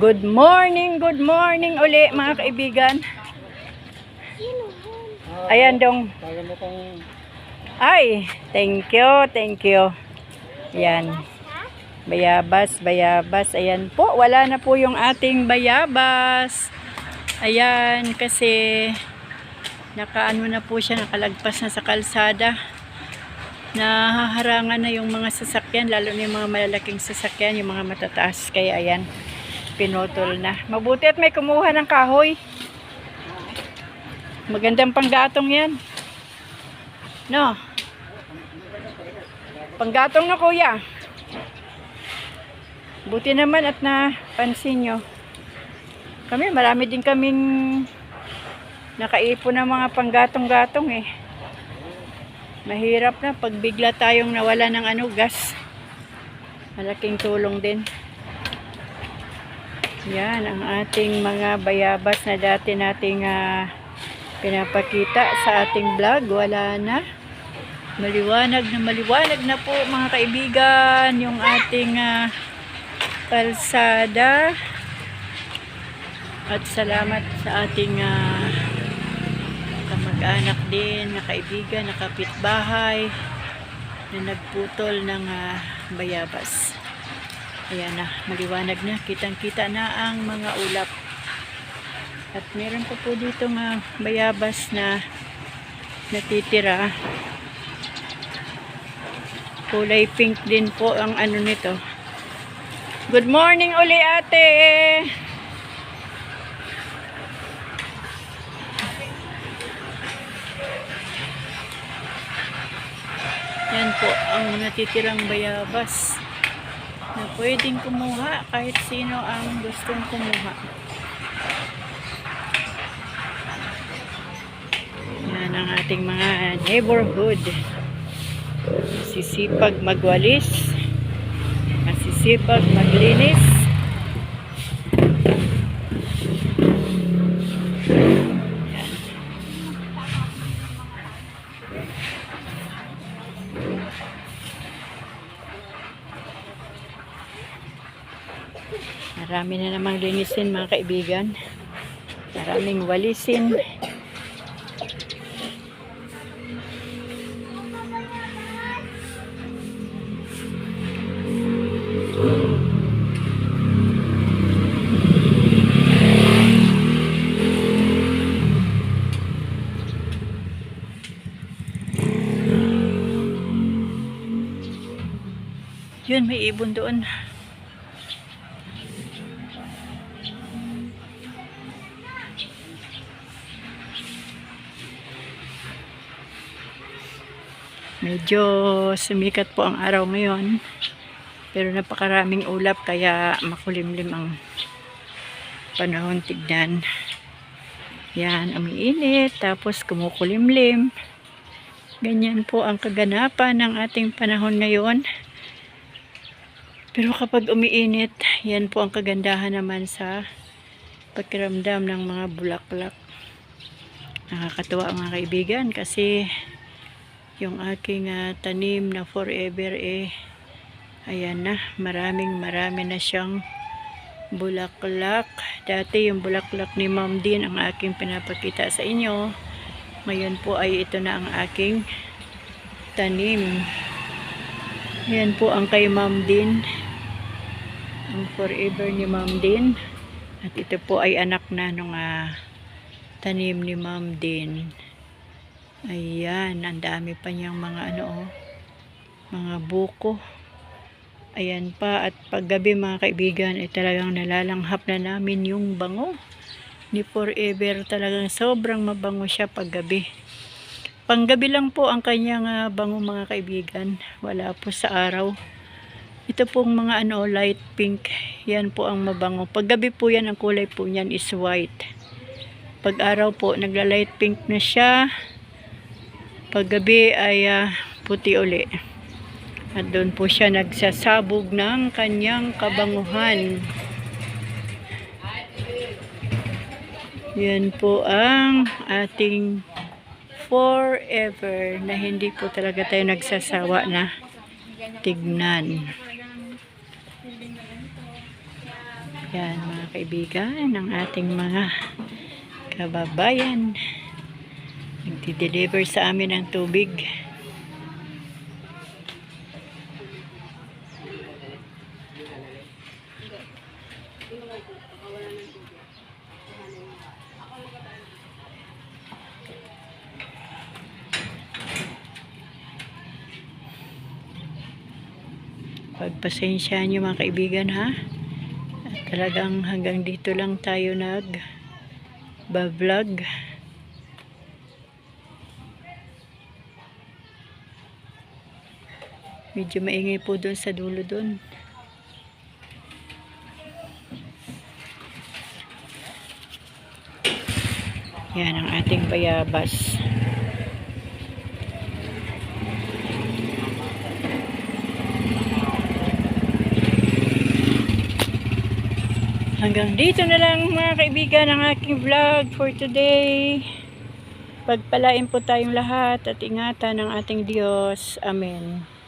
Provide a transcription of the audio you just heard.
Good morning, good morning uli mga kaibigan. Ayan dong. Ay, thank you, thank you. Ayan. Bayabas, bayabas. Ayan po, wala na po yung ating bayabas. Ayan, kasi nakaano na po siya, nakalagpas na sa kalsada. Nahaharangan na yung mga sasakyan, lalo na yung mga malalaking sasakyan, yung mga matataas. Kaya ayan, pinutol na. Mabuti at may kumuha ng kahoy. Magandang panggatong yan. No? Panggatong na kuya. Buti naman at napansin nyo. Kami, marami din kaming nakaipon ng mga panggatong-gatong eh. Mahirap na pag bigla tayong nawala ng ano, gas. Malaking tulong din. Yan ang ating mga bayabas na dati nating ah, pinapakita sa ating vlog. Wala na. Maliwanag na maliwanag na po mga kaibigan yung ating kalsada. At salamat sa ating ah, kamag-anak din, na kaibigan, na kapitbahay na nagputol ng ah, bayabas. Ayan na, maliwanag na. Kitang-kita na ang mga ulap. At meron pa po dito nga bayabas na natitira. Kulay pink din po ang ano nito. Good morning uli ate! Yan po ang natitirang bayabas na pwedeng kumuha kahit sino ang gustong kumuha. Yan ang ating mga neighborhood. Masisipag magwalis. Masisipag maglinis. Marami na namang linisin mga kaibigan. Maraming walisin. Yun, may ibon doon. Medyo sumikat po ang araw ngayon. Pero napakaraming ulap kaya makulimlim ang panahon tignan. Yan, umiinit, tapos kumukulimlim. Ganyan po ang kaganapan ng ating panahon ngayon. Pero kapag umiinit, yan po ang kagandahan naman sa pakiramdam ng mga bulaklak. Nakakatuwa mga kaibigan kasi yung aking ah, tanim na forever eh ayan na, maraming marami na siyang bulaklak. Dati yung bulaklak ni Ma'am din ang aking pinapakita sa inyo. Ngayon po ay ito na ang aking tanim. Yan po ang kay Ma'am din. Ang forever ni Ma'am din. At ito po ay anak na nung ah, tanim ni Ma'am din. Ayan, ang dami pa niyang mga ano oh, mga buko. Ayan pa, at paggabi mga kaibigan, ay talagang nalalanghap na namin yung bango. Ni Forever talagang sobrang mabango siya paggabi. Panggabi lang po ang kanyang ah, bango mga kaibigan. Wala po sa araw. Ito pong mga ano, light pink. Yan po ang mabango. Paggabi po yan, ang kulay po niyan is white. Pag araw po, nagla-light pink na siya. Paggabi ay ah, puti uli. At doon po siya nagsasabog ng kanyang kabanguhan. Yan po ang ating forever na hindi po talaga tayo nagsasawa na tignan. Yan mga kaibigan, ng ating mga kababayan. Nagdi-deliver sa amin ng tubig. Pagpasensyahan nyo mga kaibigan ha. At talagang hanggang dito lang tayo nag ba-vlog. Medyo maingay po doon sa dulo doon. Yan ang ating bayabas. Hanggang dito na lang mga kaibigan ang aking vlog for today. Pagpalain po tayong lahat at ingatan ng ating Diyos. Amen.